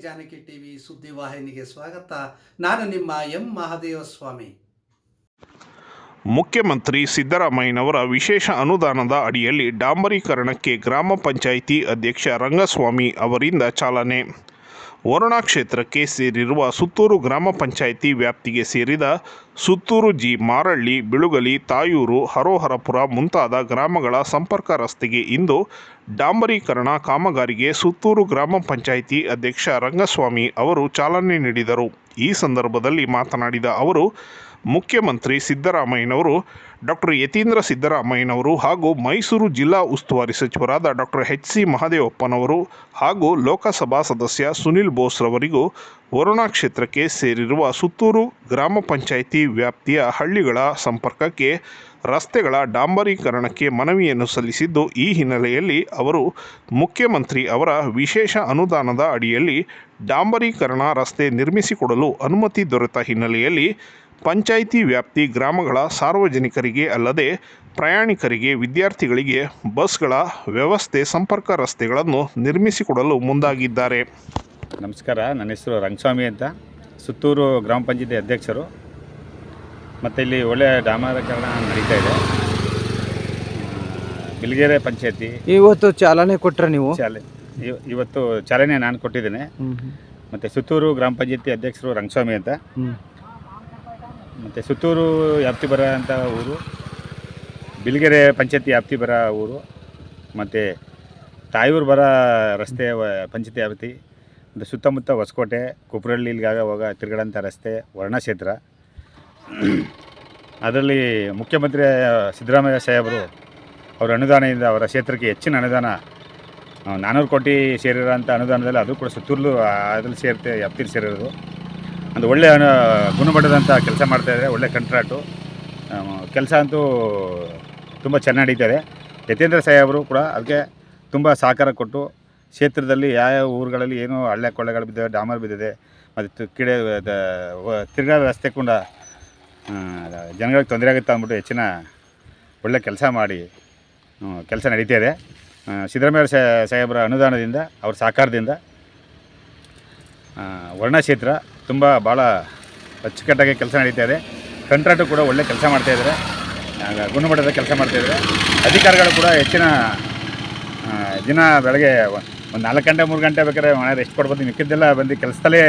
Janaki TV ಸುದ್ದಿವಾಹಿನಿಗೆ ಸ್ವಾಗತ. ನಾನು ನಿಮ್ಮ ಎಂ. ಮಹಾದೇವ ಸ್ವಾಮಿ ಮುಖ್ಯಮಂತ್ರಿ ಸಿದ್ದರಾಮಯ್ಯನವರ ವಿಶೇಷ ಅನುದಾನದ ಅಡಿಯಲ್ಲಿ ಡಾಂಬರೀಕರಣಕ್ಕೆ ಗ್ರಾಮ ಪಂಚಾಯಿತಿ ಅಧ್ಯಕ್ಷ ರಂಗಸ್ವಾಮಿ ಅವರಿಂದ ಚಾಲನೆ. ವರುಣಾ ಕ್ಷೇತ್ರಕ್ಕೆ ಸೇರಿರುವ ಸುತ್ತೂರು ಗ್ರಾಮ ಪಂಚಾಯಿತಿ ವ್ಯಾಪ್ತಿಗೆ ಸೇರಿದ ಸುತ್ತೂರು ಜಿ ಮಾರಳ್ಳಿ, ಬಿಳುಗಲಿ, ತಾಯೂರು, ಹರೋಹರಪುರ ಮುಂತಾದ ಗ್ರಾಮಗಳ ಸಂಪರ್ಕ ರಸ್ತೆಗೆ ಇಂದು ಡಾಂಬರೀಕರಣ ಕಾಮಗಾರಿಗೆ ಸುತ್ತೂರು ಗ್ರಾಮ ಪಂಚಾಯಿತಿ ಅಧ್ಯಕ್ಷ ರಂಗಸ್ವಾಮಿ ಅವರು ಚಾಲನೆ ನೀಡಿದರು. ಈ ಸಂದರ್ಭದಲ್ಲಿ ಮಾತನಾಡಿದ ಅವರು, ಮುಖ್ಯಮಂತ್ರಿ ಸಿದ್ದರಾಮಯ್ಯನವರು ಡಾಕ್ಟರ್ ಯತೀಂದ್ರ ಸಿದ್ದರಾಮಯ್ಯನವರು ಹಾಗೂ ಮೈಸೂರು ಜಿಲ್ಲಾ ಉಸ್ತುವಾರಿ ಸಚಿವರಾದ ಡಾಕ್ಟರ್ ಎಚ್ ಸಿ ಮಹಾದೇವಪ್ಪನವರು ಹಾಗೂ ಲೋಕಸಭಾ ಸದಸ್ಯ ಸುನಿಲ್ ಬೋಸ್ರವರಿಗೂ ವರುಣಾ ಕ್ಷೇತ್ರಕ್ಕೆ ಸೇರಿರುವ ಸುತ್ತೂರು ಗ್ರಾಮ ಪಂಚಾಯಿತಿ ವ್ಯಾಪ್ತಿಯ ಹಳ್ಳಿಗಳ ಸಂಪರ್ಕಕ್ಕೆ ರಸ್ತೆಗಳ ಡಾಂಬರೀಕರಣಕ್ಕೆ ಮನವಿಯನ್ನು ಸಲ್ಲಿಸಿದ್ದು ಈ ಹಿನ್ನೆಲೆಯಲ್ಲಿ ಅವರು ಮುಖ್ಯಮಂತ್ರಿ ಅವರ ವಿಶೇಷ ಅನುದಾನದ ಅಡಿಯಲ್ಲಿ ಡಾಂಬರೀಕರಣ ರಸ್ತೆ ನಿರ್ಮಿಸಿಕೊಡಲು ಅನುಮತಿ ದೊರೆತ ಹಿನ್ನೆಲೆಯಲ್ಲಿ ಪಂಚಾಯಿತಿ ವ್ಯಾಪ್ತಿ ಗ್ರಾಮಗಳ ಸಾರ್ವಜನಿಕರಿಗೆ ಅಲ್ಲದೆ ಪ್ರಯಾಣಿಕರಿಗೆ, ವಿದ್ಯಾರ್ಥಿಗಳಿಗೆ ಬಸ್ಗಳ ವ್ಯವಸ್ಥೆ ಸಂಪರ್ಕ ರಸ್ತೆಗಳನ್ನು ನಿರ್ಮಿಸಿಕೊಡಲು ಮುಂದಾಗಿದ್ದಾರೆ. ನಮಸ್ಕಾರ, ನನ್ನ ಹೆಸರು ರಂಗಸ್ವಾಮಿ ಅಂತ. ಸುತ್ತೂರು ಗ್ರಾಮ ಪಂಚಾಯತಿ ಅಧ್ಯಕ್ಷರು ಮತ್ತು ಇಲ್ಲಿ ಒಳ್ಳೆಯ ಡಾಮಾರಕರಣ ನಡೀತಾ ಇದೆ. ಬಿಲ್ಗೆರೆ ಪಂಚಾಯತಿ. ಇವತ್ತು ಚಾಲನೆ ಕೊಟ್ಟರೆ ನೀವು? ಚಾಲೆ ಇವ- ಇವತ್ತು ಚಾಲನೆ ನಾನು ಕೊಟ್ಟಿದ್ದೇನೆ. ಮತ್ತು ಸುತ್ತೂರು ಗ್ರಾಮ ಪಂಚಾಯತಿ ಅಧ್ಯಕ್ಷರು ರಂಗಸ್ವಾಮಿ ಅಂತ. ಮತ್ತು ಸುತ್ತೂರು ವ್ಯಾಪ್ತಿ ಬರ ಅಂತ ಊರು ಬಿಲ್ಗೆರೆ ಪಂಚಾಯತಿ ವ್ಯಾಪ್ತಿ ಬರ ಊರು ಮತ್ತು ತಾಯೂರು ಬರ ರಸ್ತೆ ವ- ಪಂಚಾಯತಿ ವ್ಯಾಪ್ತಿ ಮತ್ತು ಸುತ್ತಮುತ್ತ ಹೊಸಕೋಟೆ ಕುಪ್ರಳ್ಳಿ ಇಲ್ಲಿಗಾಗ ಹೋಗ ತಿರುಗಡಂಥ ರಸ್ತೆ ವರ್ಣ ಕ್ಷೇತ್ರ ಅದರಲ್ಲಿ ಮುಖ್ಯಮಂತ್ರಿ ಸಿದ್ದರಾಮಯ್ಯ ಸಾಹೇಬರು ಅವರ ಅನುದಾನದಿಂದ ಅವರ ಕ್ಷೇತ್ರಕ್ಕೆ ಹೆಚ್ಚಿನ ಅನುದಾನ ನಾನ್ನೂರು ಕೋಟಿ ಸೇರಿರೋಂಥ ಅನುದಾನದಲ್ಲಿ ಅದು ಕೂಡ ಸುತ್ತೂರು ಅದ್ರಲ್ಲಿ ಸೇರುತ್ತೆ ವ್ಯಾಪ್ತಿಲಿ ಸೇರಿರೋದು. ಒಂದು ಒಳ್ಳೆಯ ಗುಣಮಟ್ಟದಂಥ ಕೆಲಸ ಮಾಡ್ತಾಯಿದ್ದಾರೆ ಒಳ್ಳೆ ಕಂಟ್ರಾಕ್ಟು ಕೆಲಸ ಅಂತೂ ತುಂಬ ಚೆನ್ನಾಗಿ ಯತೇಂದ್ರ ಸಾಹೇಬರು ಕೂಡ ಅದಕ್ಕೆ ತುಂಬ ಸಹಕಾರ ಕೊಟ್ಟು ಕ್ಷೇತ್ರದಲ್ಲಿ ಯಾವ ಊರುಗಳಲ್ಲಿ ಏನು ಹಳ್ಳೆ ಕೊಳ್ಳೆಗಳು ಬಿದ್ದಿದೆ ಡಾಮರ್ ಬಿದ್ದಿದೆ, ಮತ್ತು ಕಿಡೆ ತಿರ್ಗಾ ರಸ್ತೆ ಕೂಡ ಜನಗಳಿಗೆ ತೊಂದರೆ ಆಗುತ್ತೆ ಅಂದ್ಬಿಟ್ಟು ಹೆಚ್ಚಿನ ಒಳ್ಳೆ ಕೆಲಸ ಮಾಡಿ ಕೆಲಸ ನಡೀತಾ ಇದೆ. ಸಿದ್ದರಾಮಯ್ಯ ಸಾಹೇಬರ ಅನುದಾನದಿಂದ, ಅವ್ರ ಸಹಕಾರದಿಂದ ವರ್ಣ ಕ್ಷೇತ್ರ ತುಂಬ ಭಾಳ ಅಚ್ಚುಕಟ್ಟಾಗಿ ಕೆಲಸ ನಡೀತಾ ಇದೆ. ಕಂಟ್ರಾಕ್ಟು ಕೂಡ ಒಳ್ಳೆ ಕೆಲಸ ಮಾಡ್ತಾಯಿದ್ದಾರೆ ಗುಣಮಟ್ಟದ ಕೆಲಸ ಮಾಡ್ತಾಯಿದ್ದಾರೆ ಅಧಿಕಾರಿಗಳು ಕೂಡ ಹೆಚ್ಚಿನ ದಿನ ಬೆಳಗ್ಗೆ ಒಂದು ನಾಲ್ಕು ಗಂಟೆ, ಮೂರು ಗಂಟೆ ಬೇಕಾದ್ರೆ ಮನೆ ರೆಸ್ಟ್ ಕೊಡ್ಬೋದು. ಮಿಕ್ಕಿದ್ದೆಲ್ಲ ಬಂದು ಕೆಲಸದಲ್ಲೇ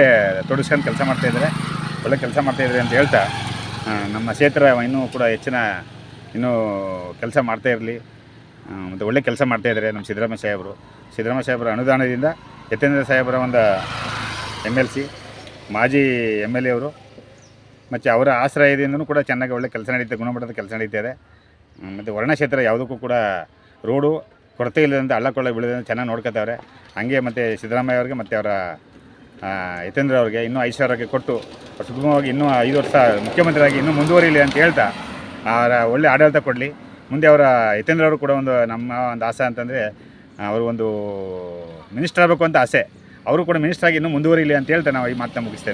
ತೊಡಿಸ್ಕೊಂಡು ಕೆಲಸ ಮಾಡ್ತಾಯಿದ್ದಾರೆ ಒಳ್ಳೆ ಕೆಲಸ ಮಾಡ್ತಾಯಿದ್ದಾರೆ ಅಂತ ಹೇಳ್ತಾ ನಮ್ಮ ಕ್ಷೇತ್ರ ಇನ್ನೂ ಕೂಡ ಹೆಚ್ಚಿನ ಇನ್ನೂ ಕೆಲಸ ಮಾಡ್ತಾ ಇರಲಿ. ಮತ್ತು ಒಳ್ಳೆ ಕೆಲಸ ಮಾಡ್ತಾಯಿದ್ದಾರೆ ನಮ್ಮ ಸಿದ್ದರಾಮಯ್ಯ ಸಾಹೇಬರು. ಸಿದ್ದರಾಮಯ್ಯ ಸಾಹೇಬರ ಅನುದಾನದಿಂದ ಯತೇಂದ್ರ ಸಾಹೇಬರ ಒಂದು ಎಂ ಎಲ್ ಸಿ ಮಾಜಿ ಎಂ ಎಲ್ ಎ ಅವರು. ಮತ್ತು ಅವರ ಆಶ್ರಯದಿಂದನೂ ಕೂಡ ಚೆನ್ನಾಗಿ ಒಳ್ಳೆ ಕೆಲಸ ನಡೀತಾ, ಗುಣಮಟ್ಟದ ಕೆಲಸ ನಡೀತಾ ಇದೆ. ಮತ್ತು ವರ್ಣ ಕ್ಷೇತ್ರ ಯಾವುದಕ್ಕೂ ಕೂಡ ರೋಡು ಕೊರತೆ ಇಲ್ಲದಂತೆ ಹಳ್ಳ ಕೊಳ್ಳ ಬೀಳದಂತೆ ಚೆನ್ನಾಗಿ ನೋಡ್ಕೊತಾವ್ರೆ. ಹಂಗೆ ಮತ್ತು ಸಿದ್ದರಾಮಯ್ಯ ಅವರಿಗೆ ಮತ್ತು ಅವರ ಯತೇಂದ್ರ ಅವ್ರಿಗೆ ಇನ್ನೂ ಐಶ್ವರ್ಯಕ್ಕೆ ಕೊಟ್ಟು, ಅವ್ರು ಸುಗಮವಾಗಿ ಇನ್ನೂ ಐದು ವರ್ಷ ಮುಖ್ಯಮಂತ್ರಿಯಾಗಿ ಇನ್ನೂ ಮುಂದುವರಿಲಿ ಅಂತ ಹೇಳ್ತಾ, ಅವರ ಒಳ್ಳೆ ಆಡಳಿತ ಕೊಡಲಿ. ಮುಂದೆ ಅವರ, ಯತೇಂದ್ರ ಅವರು ಕೂಡ ಒಂದು ನಮ್ಮ ಒಂದು ಆಸೆ ಅಂತಂದರೆ, ಅವರು ಒಂದು ಮಿನಿಸ್ಟರ್ ಆಗಬೇಕು ಅಂತ ಆಸೆ. ಅವರು ಕೂಡ ಮಿನಿಸ್ಟರ್ ಆಗಿ ಇನ್ನೂ ಮುಂದುವರಿಲಿ ಅಂತ ಹೇಳ್ತಾ ನಾವು ಈ ಮಾತನ್ನ ಮುಗಿಸ್ತಾ